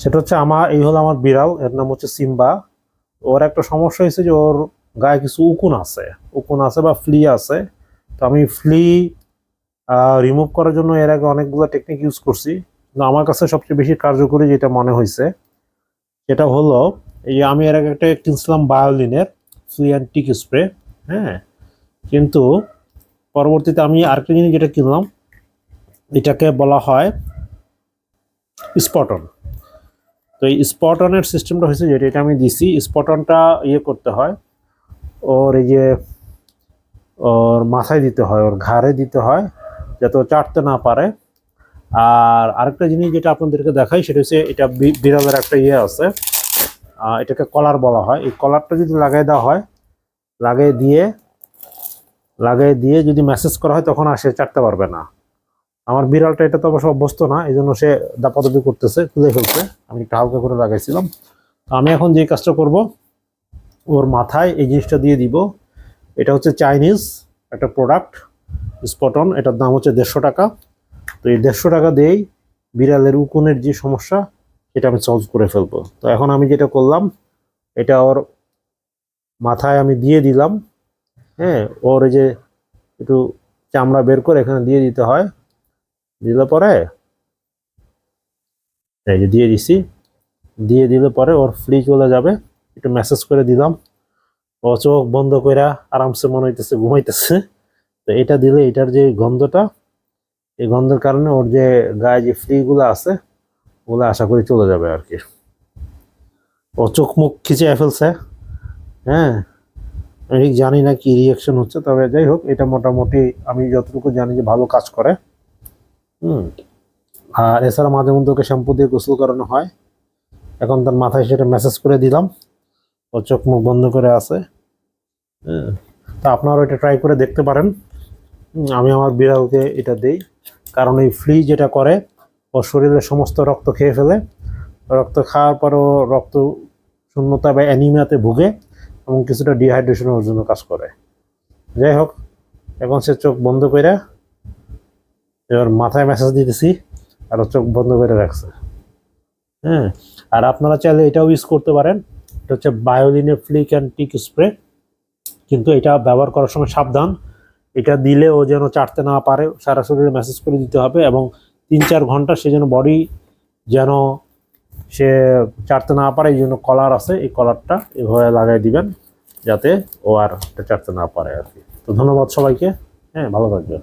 সেটা হচ্ছে আমার, এই হলো আমার বিড়াল, এর নাম হচ্ছে সিম্বা। ওর একটা সমস্যা হয়েছে যে ওর গায়ে কিছু উকুন আছে উকুন আছে বা ফ্লি আছে। তো আমি ফ্লি রিমুভ করার জন্য এর আগে অনেকগুলো টেকনিক ইউজ করছি। কিন্তু আমার কাছে সবচেয়ে বেশি কার্যকরী যেটা মনে হয়েছে, সেটা হলো, এই যে আমি এর আগে একটা কিনছিলাম বায়োলিনের ফ্লি অ্যান্ড টিক স্প্রে হ্যাঁ? কিন্তু পরবর্তীতে আমি আরেকটা জিনিস যেটা কিনলাম, এটাকে বলা হয় স্পটন। তো এই স্পটনের সিস্টেমটা হয়েছে যেটা, এটা আমি দিছি। স্পটনটা ইয়ে করতে হয়, ওর এই যে ওর মাথায় দিতে হয়, ওর ঘাড়ে দিতে হয়, যাতে ও চাটতে না পারে। আর আরেকটা জিনিস যেটা আপনাদেরকে দেখাই, সেটা হচ্ছে এটা বিড়ালের একটা ইয়ে আছে। এটাকে কলার বলা হয়। এই কলারটা যদি লাগাই দেওয়া হয় লাগিয়ে দিয়ে লাগিয়ে দিয়ে যদি মেসেজ করা হয়, তখন আর সে চাটতে পারবে না। আমার বিড়ালটা এটা তো অবশ্য অভ্যস্ত না এই জন্য সে দাপাদাপি করতেছে, খুলে ফেলছে। আমি একটু হালকা করে লাগাইছিলাম। তো আমি এখন যে কাজটা করব, ওর মাথায় এই জিনিসটা দিয়ে দিব। এটা হচ্ছে চাইনিজ একটা প্রোডাক্ট স্পটন এটার দাম হচ্ছে দেড়শো টাকা। তো এই দেড়শো টাকা দিয়েই বিড়ালের উকুনের যে সমস্যা, সেটা আমি সলভ করে ফেলব। তো এখন আমি যেটা করলাম, এটা ওর মাথায় আমি দিয়ে দিলাম। হ্যাঁ ওর এই যে একটু চামড়া বের করে এখানে দিয়ে দিতে হয়। দিলে পরে? এই যে দিয়ে দিছি। দিয়ে দিলে পরে ওর ফ্রি চলে যাবে। একটু মেসেজ করে দিলাম। ও চোখ বন্ধ করে আরামসে মনে হইতেছে, ঘুমাইতেছে। তো এটা দিলে এটার যে গন্ধটা, এই গন্ধের কারণে ওর যে গায়ে যে ফ্লিগুলো আছে, ওগুলো আশা করি চলে যাবে আর কি ও চোখ মুখ খিচে ফেলছে। হ্যাঁ আমি জানি না কি রিয়াকশন হচ্ছে, তবে যাই হোক, এটা মোটামুটি আমি যতটুকু জানি যে ভালো কাজ করে। হুম। আর এছাড়া মাঝে মধ্যে ওকে শ্যাম্পু দিয়ে গোসল করানো হয়। এখন তার মাথায় সেটা মেসেজ করে দিলাম। ও চোখ মুখ বন্ধ করে আছে। হ্যাঁ। তা আপনারা এটা ট্রাই করে দেখতে পারেন। আমি আমার বিড়ালকে এটা দেই। কারণ এই ফ্লি যেটা করে, ওর শরীরের সমস্ত রক্ত খেয়ে ফেলে। রক্ত খাওয়ার পরও রক্ত শূন্যতা বা অ্যানিমিয়াতে ভুগে এবং কিছুটা ডিহাইড্রেশনের জন্য কাজ করে। যাই হোক, এখন সে চোখ বন্ধ করে এবার মাথায় মেসেজ দিতেছি আর চোখ বন্ধ করে রাখছে। হ্যাঁ আর আপনারা চাইলে এটাও ইউজ করতে পারেন। এটা হচ্ছে বায়োলিনে ফ্লিক অ্যান্ড টিক স্প্রে কিন্তু এটা ব্যবহার করার সময় সাবধান। এটা দিলে ও যেন চাটতে না পারে, সারা শরীরে মেসেজ করে দিতে হবে এবং তিন চার ঘণ্টা সে যেন বডি যেন সে চাটতে না পারে, এই জন্য কলার আছে। এই কলারটা এভাবে লাগাই দিবেন যাতে ও আর চাটতে না পারে আর কি। তো ধন্যবাদ সবাইকে। হ্যাঁ ভালো থাকবেন।